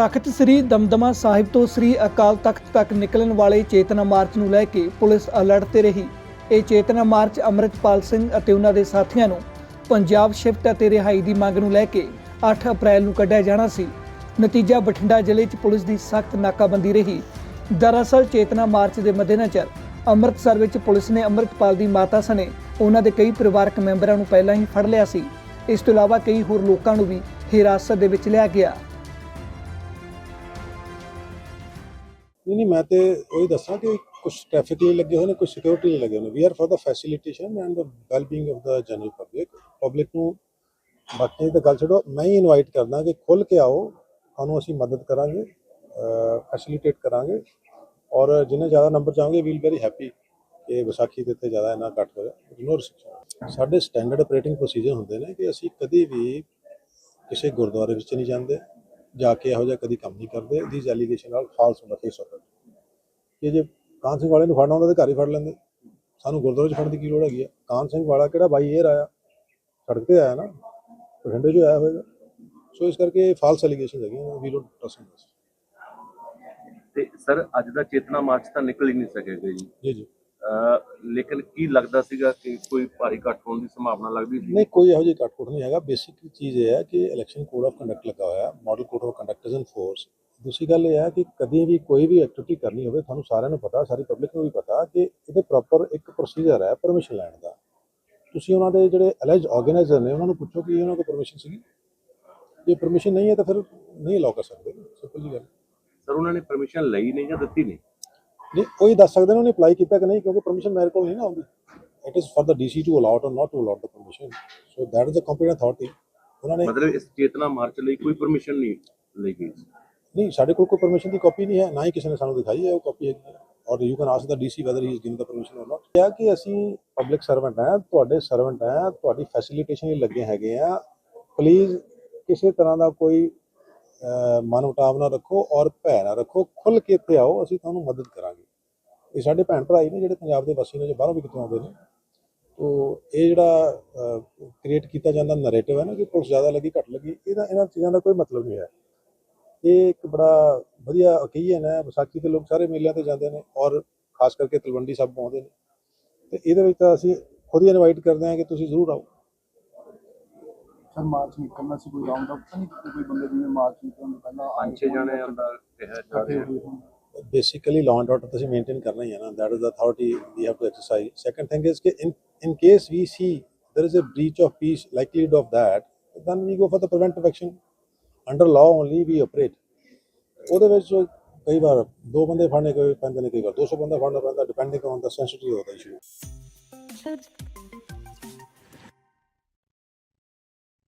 ਤਖਤ ਸ੍ਰੀ ਦਮਦਮਾ ਸਾਹਿਬ ਤੋਂ ਸ੍ਰੀ ਅਕਾਲ ਤਖਤ ਤੱਕ ਨਿਕਲਣ ਵਾਲੇ ਚੇਤਨਾ ਮਾਰਚ ਨੂੰ ਲੈ ਕੇ ਪੁਲਿਸ ਅਲਰਟ ਤੇ ਰਹੀ। ਇਹ ਚੇਤਨਾ ਮਾਰਚ ਅੰਮ੍ਰਿਤਪਾਲ ਸਿੰਘ ਅਤੇ ਉਹਨਾਂ ਦੇ ਸਾਥੀਆਂ ਨੂੰ ਪੰਜਾਬ ਸ਼ਿਫਟ ਅਤੇ ਰਿਹਾਈ ਦੀ ਮੰਗ ਨੂੰ ਲੈ ਕੇ 8 ਅਪ੍ਰੈਲ ਨੂੰ ਕੱਢਿਆ ਜਾਣਾ ਸੀ। ਨਤੀਜਾ ਬਠਿੰਡਾ ਜ਼ਿਲ੍ਹੇ 'ਚ ਪੁਲਿਸ ਦੀ ਸਖਤ ਨਾਕਾਬੰਦੀ ਰਹੀ। ਦਰਅਸਲ ਚੇਤਨਾ ਮਾਰਚ ਦੇ ਮੱਦੇਨਜ਼ਰ ਅੰਮ੍ਰਿਤਸਰ ਵਿੱਚ ਪੁਲਿਸ ਨੇ ਅੰਮ੍ਰਿਤਪਾਲ ਦੀ ਮਾਤਾ ਸਣੇ ਉਹਨਾਂ ਦੇ ਕਈ ਪਰਿਵਾਰਕ ਮੈਂਬਰਾਂ ਨੂੰ ਪਹਿਲਾਂ ਹੀ ਫੜ ਲਿਆ ਸੀ। ਇਸ ਤੋਂ ਇਲਾਵਾ ਕਈ ਹੋਰ ਲੋਕਾਂ ਨੂੰ ਵੀ ਹਿਰਾਸਤ ਦੇ ਵਿੱਚ ਲਿਆ ਗਿਆ। ਨਹੀਂ ਨਹੀਂ, ਮੈਂ ਤੇ ਉਹੀ ਦੱਸਾਂ ਕਿ ਕੁਝ ਟ੍ਰੈਫਿਕ ਲਈ ਲੱਗੇ ਹੋਏ ਨੇ ਕੁਝ ਸਿਕਿਉਰਿਟੀ ਲਈ ਲੱਗੇ ਹੋਏ ਨੇ। We are for the facilitation and the well being of the general public public ਨੂੰ ਬਾਕੀ ਤਾਂ ਗੱਲ ਛੱਡੋ, ਮੈਂ ਹੀ ਇਨਵਾਈਟ ਕਰਦਾ ਕਿ ਖੁੱਲ ਕੇ ਆਓ, ਤੁਹਾਨੂੰ ਅਸੀਂ ਮਦਦ ਕਰਾਂਗੇ ਫੈਸਿਲਿਟੇਟ ਕਰਾਂਗੇ ਔਰ ਜਿੰਨੇ ਜ਼ਿਆਦਾ ਨੰਬਰ ਚਾਹੋਗੇ ਵੀਲ ਵੈਰੀ ਹੈਪੀ ਕਿ ਵਿਸਾਖੀ ਦੇ ਉੱਤੇ ਜ਼ਿਆਦਾ ਇਹਨਾਂ ਘੱਟ ਹੋਇਆ। ਨੋ ਰਿਸਟ੍ਰਿਕਸ਼ਨ ਸਾਡੇ ਸਟੈਂਡਰਡ ਆਪਰੇਟਿੰਗ ਪ੍ਰੋਸੀਜਰ ਹੁੰਦੇ ਨੇ ਕਿ ਅਸੀਂ ਕਦੀ ਵੀ ਕਿਸੇ ਗੁਰਦੁਆਰੇ ਵਿੱਚ ਨਹੀਂ ਜਾਂਦੇ। ਜਾ ਕੇ ਇਹੋ ਜਿਹਾ ਕਦੀ ਕੰਮ ਨਹੀਂ ਕਰਦੇ these allegation are false on the face ਕਿ ਜੇ ਕਾਨ ਸਿੰਘ ਵਾਲੇ ਨੂੰ ਫੜਨਾ ਹੁੰਦਾ ਤਾਂ ਘਰ ਹੀ ਫੜ ਲੈਂਦੇ। ਸਾਨੂੰ ਗੁਰਦੁਆਰੇ 'ਚ ਫੜਨ ਦੀ ਕੀ ਲੋੜ ਹੈਗੀ ਆ? ਕਾਨ ਸਿੰਘ ਵਾਲਾ ਕਿਹੜਾ ਬਾਈ ਏਅਰ ਆਇਆ ਸੜਕ ਤੇ ਆਇਆ ਨਾ ਬਠਿੰਡੇ 'ਚੋਂ ਆਇਆ ਹੋਵੇਗਾ। ਸੋ ਇਸ ਕਰਕੇ ਫਾਲਸ ਐਲੀਗੇਸ਼ਨ ਹੈਗੀਆਂ ਵੀ ਡੋਨਟ ਟਰਸਟ ਦਿਸ ਤੇ ਸਰ ਅੱਜ ਦਾ ਚੇਤਨਾ ਮਾਰਚ ਤਾਂ ਨਿਕਲ ਹੀ ਨਹੀਂ ਸਕੇਗਾ ਜੀ। ਜੀ ਜੀ। ਲੇਕਿਨ ਕੀ ਲੱਗਦਾ ਸੀਗਾ ਕਿ ਕੋਈ ਭਾਰੀ ਘੱਟ ਹੋਣ ਦੀ ਸੰਭਾਵਨਾ ਲੱਗਦੀ ਸੀ? ਨਹੀਂ ਕੋਈ ਇਹੋ ਜਿਹੀ ਕੱਟ ਨਹੀਂ ਹੈਗਾ। ਬੇਸਿਕ ਚੀਜ਼ ਇਹ ਹੈ ਕਿ ਇਲੈਕਸ਼ਨ ਕੋਡ ਆਫ ਕੰਡਕਟ ਲੱਗਾ ਹੋਇਆ ਹੈ। Model code of conduct is in force ਦੂਸਰੀ ਗੱਲ ਇਹ ਹੈ ਕਿ ਕਦੀ ਵੀ ਕੋਈ ਵੀ ਐਕਟੀਵਿਟੀ ਕਰਨੀ ਹੋਵੇ ਤੁਹਾਨੂੰ ਸਾਰਿਆਂ ਨੂੰ ਪਤਾ ਸਾਰੀ ਪਬਲਿਕ ਨੂੰ ਵੀ ਪਤਾ ਕਿ ਇਹਦੇ ਪ੍ਰੋਪਰ ਇੱਕ ਪ੍ਰੋਸੀਜਰ ਹੈ ਪਰਮਿਸ਼ਨ ਲੈਣ ਦਾ। ਤੁਸੀਂ ਉਹਨਾਂ ਦੇ ਜਿਹੜੇ ਅਲੈਜ ਆਰਗੇਨਾਈਜ਼ਰ ਨੇ ਉਹਨਾਂ ਨੂੰ ਪੁੱਛੋ ਕਿ ਉਹਨਾਂ ਕੋਲ ਪਰਮਿਸ਼ਨ ਸੀਗੀ? ਜੇ ਪਰਮਿਸ਼ਨ ਨਹੀਂ ਹੈ ਤਾਂ ਫਿਰ ਨਹੀਂ ਅਲਾਉ ਕਰ ਸਕਦੇ। ਸਿੰਪਲ ਜੀ ਗੱਲ ਸਰ ਉਹਨਾਂ ਨੇ ਪਰਮਿਸ਼ਨ ਲਈ ਨਹੀਂ ਜਾਂ ਦਿੱਤੀ ਨਹੀਂ? ਨਹੀਂ ਉਹ ਦੱਸ ਸਕਦੇ ਨੇ ਉਹਨੇ ਅਪਲਾਈ ਕੀਤਾ ਕਿ ਨਹੀਂ ਕਿਉਂਕਿ ਪਰਮਿਸ਼ਨ ਮੇਰੇ ਕੋਲ ਨਹੀਂ ਨਾ ਆਉਂਦੀ। It is for the DC to allot or not to allot the permission so that is a competent authority ਉਹਨਾਂ ਨੇ ਮਤਲਬ ਇਸ ਚੇਤਨਾ ਮਾਰਚ ਲਈ ਕੋਈ ਪਰਮਿਸ਼ਨ ਨਹੀਂ ਲਈ ਗਈ ਨਹੀਂ ਸਾਡੇ ਕੋਲ ਕੋਈ ਪਰਮਿਸ਼ਨ ਦੀ ਕਾਪੀ ਨਹੀਂ ਹੈ ਨਾ ਹੀ ਕਿਸੇ ਨੇ ਸਾਨੂੰ ਦਿਖਾਈ ਹੈ ਉਹ ਕਾਪੀ ਹੈ। Or you can ask the DC whether he is giving the permission or not ਕਿਹਾ ਕਿ ਅਸੀਂ ਪਬਲਿਕ ਸਰਵੈਂਟ ਹੈ ਤੁਹਾਡੇ ਸਰਵੈਂਟ ਹੈ ਤੁਹਾਡੀ ਫੈਸਿਲਿਟੇਸ਼ਨ ਲਈ ਲੱਗੇ ਹੈਗੇ ਆ ਪਲੀਜ਼ ਕਿਸੇ ਤਰ੍ਹਾਂ ਦਾ ਕੋਈ ਮਨ ਉਟਾਵ ਨਾ ਰੱਖੋ ਔਰ ਭੈ ਨਾ ਰੱਖੋ। ਖੁੱਲ ਕੇ ਇੱਥੇ ਆਓ ਅਸੀਂ ਤੁਹਾਨੂੰ ਮਦਦ ਕਰਾਂਗੇ। ਇਹ ਸਾਡੇ ਭੈਣ ਭਰਾ ਹੀ ਨੇ ਜਿਹੜੇ ਪੰਜਾਬ ਦੇ ਵਾਸੀ ਨੇ ਜੋ ਬਾਹਰੋਂ ਵੀ ਕਿਤੋਂ ਆਉਂਦੇ ਨੇ। ਤੋ ਇਹ ਜਿਹੜਾ ਕ੍ਰੀਏਟ ਕੀਤਾ ਜਾਂਦਾ ਨੈਰੇਟਿਵ ਹੈ ਨਾ ਕਿ ਪੁਲਿਸ ਜ਼ਿਆਦਾ ਲੱਗੀ ਘੱਟ ਲੱਗੀ ਇਹਦਾ ਇਹਨਾਂ ਚੀਜ਼ਾਂ ਦਾ ਕੋਈ ਮਤਲਬ ਨਹੀਂ ਹੈ। ਇਹ ਇੱਕ ਬੜਾ ਵਧੀਆ ਓਕੇਜ਼ਨ ਹੈ ਵਿਸਾਖੀ ਤੇ ਲੋਕ ਸਾਰੇ ਮੇਲਿਆਂ ਤੇ ਜਾਂਦੇ ਨੇ ਔਰ ਖਾਸ ਕਰਕੇ ਤਲਵੰਡੀ ਸਾਹਿਬ ਆਉਂਦੇ ਨੇ। ਤੇ ਇਹਦੇ ਵਿੱਚ ਤਾਂ ਅਸੀਂ ਖੁਦ ਹੀ ਇਨਵਾਈਟ ਕਰਦੇ ਹਾਂ ਕਿ ਤੁਸੀਂ ਜ਼ਰੂਰ ਆਓ। ਸਰ ਮਾਰਚ ਨਿਕਲਣਾ ਸੀ ਕੋਈ ਰਾਉਂਡ ਅਪ ਤਾਂ ਨਹੀਂ ਕੋਈ ਬੰਦੇ ਜਿਵੇਂ ਮਾਰਚ ਨਿਕਲਣ ਤੋਂ ਪਹਿਲਾਂ ਪੰਜ ਛੇ ਜਣੇ ਅੰਦਰ ਕਿਹਾ ਜਾ ਰਿਹਾ basically law and order ਤੁਸੀਂ ਮੇਨਟੇਨ ਕਰਨਾ ਹੀ ਹੈ ਨਾ that is the authority we have to exercise second thing is ਕਿ in in case we see there is a breach of peace likelihood of that then we go for the preventive action under law only we operate ਉਹਦੇ ਵਿੱਚ ਕਈ ਵਾਰ ਦੋ ਬੰਦੇ ਫੜਨੇ ਕੋਈ ਪੈਂਦੇ ਨੇ ਕਈ ਵਾਰ 200 ਬੰਦਾ ਫੜਨਾ ਪੈਂਦਾ depending on the sensitive of the issue